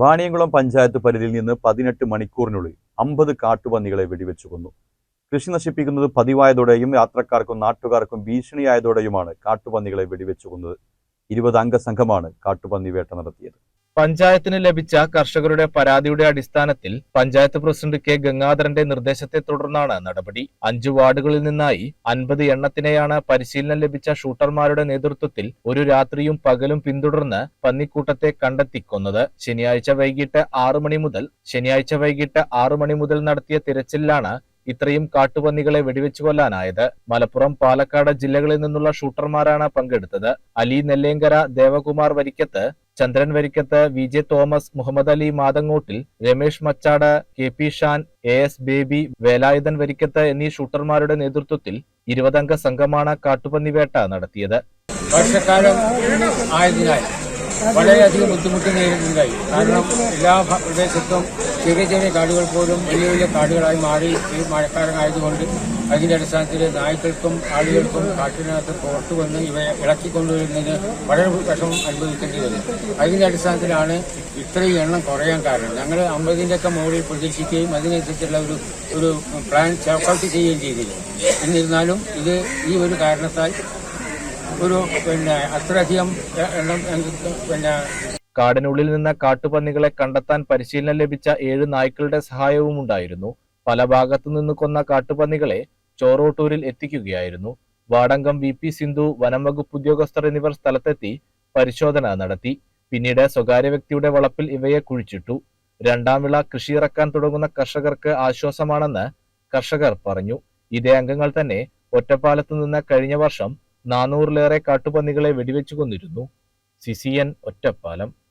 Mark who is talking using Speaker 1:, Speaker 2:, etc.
Speaker 1: വാണിയംകുളം പഞ്ചായത്ത് പരിധിയിൽ നിന്ന് പതിനെട്ട് മണിക്കൂറിനുള്ളിൽ അമ്പത് കാട്ടുപന്നികളെ വെടിവെച്ചു കൊന്നു. കൃഷി നശിപ്പിക്കുന്നത് പതിവായതോടെയും യാത്രക്കാർക്കും നാട്ടുകാർക്കും ഭീഷണിയായതോടെയുമാണ് കാട്ടുപന്നികളെ വെടിവെച്ചു കൊന്നത്. ഇരുപത് അംഗ സംഘമാണ് കാട്ടുപന്നി വേട്ട നടത്തിയത്.
Speaker 2: പഞ്ചായത്തിന് ലഭിച്ച കർഷകരുടെ പരാതിയുടെ അടിസ്ഥാനത്തിൽ പഞ്ചായത്ത് പ്രസിഡന്റ് കെ ഗംഗാധരന്റെ നിർദ്ദേശത്തെ തുടർന്നാണ് നടപടി. അഞ്ചു വാർഡുകളിൽ നിന്നായി അൻപത് എണ്ണത്തിനെയാണ് പരിശീലനം ലഭിച്ച ഷൂട്ടർമാരുടെ നേതൃത്വത്തിൽ ഒരു രാത്രിയും പകലും പിന്തുടർന്ന് പന്നിക്കൂട്ടത്തെ കണ്ടെത്തി കൊന്നത്. ശനിയാഴ്ച വൈകിട്ട് ആറു മണി മുതൽ ശനിയാഴ്ച വൈകിട്ട് ആറു മണി മുതൽ നടത്തിയ തിരച്ചിലാണ് ഇത്രയും കാട്ടുപന്നികളെ വെടിവെച്ചു കൊല്ലാനായത്. മലപ്പുറം പാലക്കാട് ജില്ലകളിൽ നിന്നുള്ള ഷൂട്ടർമാരാണ് പങ്കെടുത്തത്. Ali Nellenkara Devakumar Varikkath Chandran Varikkath V J Thomas Muhammad Ali Mathangottil Ramesh Machad K P Shan A S Baby Velayudhan Varikkath എന്നീ ഷൂട്ടർമാരുടെ നേതൃത്വത്തിൽ ഇരുപതംഗ സംഘമാണ് കാട്ടുപന്നി വേട്ട നടത്തിയത്.
Speaker 3: വർഷക്കാലം ആയതിനാൽ വളരെയധികം ബുദ്ധിമുട്ട് നേരിടുന്നുണ്ടായി. കാരണം എല്ലാ പ്രദേശത്തും ചെറിയ ചെറിയ കാടുകൾ പോലും വലിയ വലിയ കാടുകളായി മാറി ഈ മഴക്കാലം ആയതുകൊണ്ട് അതിന്റെ അടിസ്ഥാനത്തിൽ നായ്ക്കൾക്കും ആളുകൾക്കും കാട്ടിനകത്ത് പുറത്തു വന്ന് ഇവയെ ഇളക്കിക്കൊണ്ടുവരുന്നതിന് വളരെ വിഷമം അനുഭവിക്കേണ്ടി വരും. അതിന്റെ അടിസ്ഥാനത്തിലാണ് ഇത്രയും എണ്ണം കുറയാൻ കാരണം. ഞങ്ങൾ അമ്പതിന്റെ ഒക്കെ മുകളിൽ പ്രതീക്ഷിക്കുകയും അതിനനുസരിച്ചുള്ള ഒരു ഒരു പ്ലാൻ ചർക്കൗട്ട് ചെയ്യുകയും ചെയ്തില്ല എന്നിരുന്നാലും ഇത് ഈ ഒരു കാരണത്താൽ ഒരു പിന്നെ അത്രയധികം എണ്ണം പിന്നെ
Speaker 2: കാടിനുള്ളിൽ നിന്ന് കാട്ടുപന്നികളെ കണ്ടെത്താൻ പരിശീലനം ലഭിച്ച ഏഴ് നായ്ക്കളുടെ സഹായവും ഉണ്ടായിരുന്നു. പല ഭാഗത്തു നിന്ന് കൊന്ന കാട്ടുപന്നികളെ ചോറോട്ടൂരിൽ എത്തിക്കുകയായിരുന്നു. വാടങ്കം വി. പി. സിന്ധു വനം വകുപ്പ് ഉദ്യോഗസ്ഥർ എന്നിവർ സ്ഥലത്തെത്തി പരിശോധന നടത്തി. പിന്നീട് സ്വകാര്യ വ്യക്തിയുടെ വളപ്പിൽ ഇവയെ കുഴിച്ചിട്ടു. രണ്ടാം വിള കൃഷി ഇറക്കാൻ തുടങ്ങുന്ന കർഷകർക്ക് ആശ്വാസമാണെന്ന് കർഷകർ പറഞ്ഞു. ഇതേ അംഗങ്ങൾ തന്നെ ഒറ്റപ്പാലത്തു നിന്ന് കഴിഞ്ഞ വർഷം നാനൂറിലേറെ കാട്ടുപന്നികളെ വെടിവെച്ചു കൊന്നിരുന്നു. സിസിയൻ ഒറ്റപ്പാലം.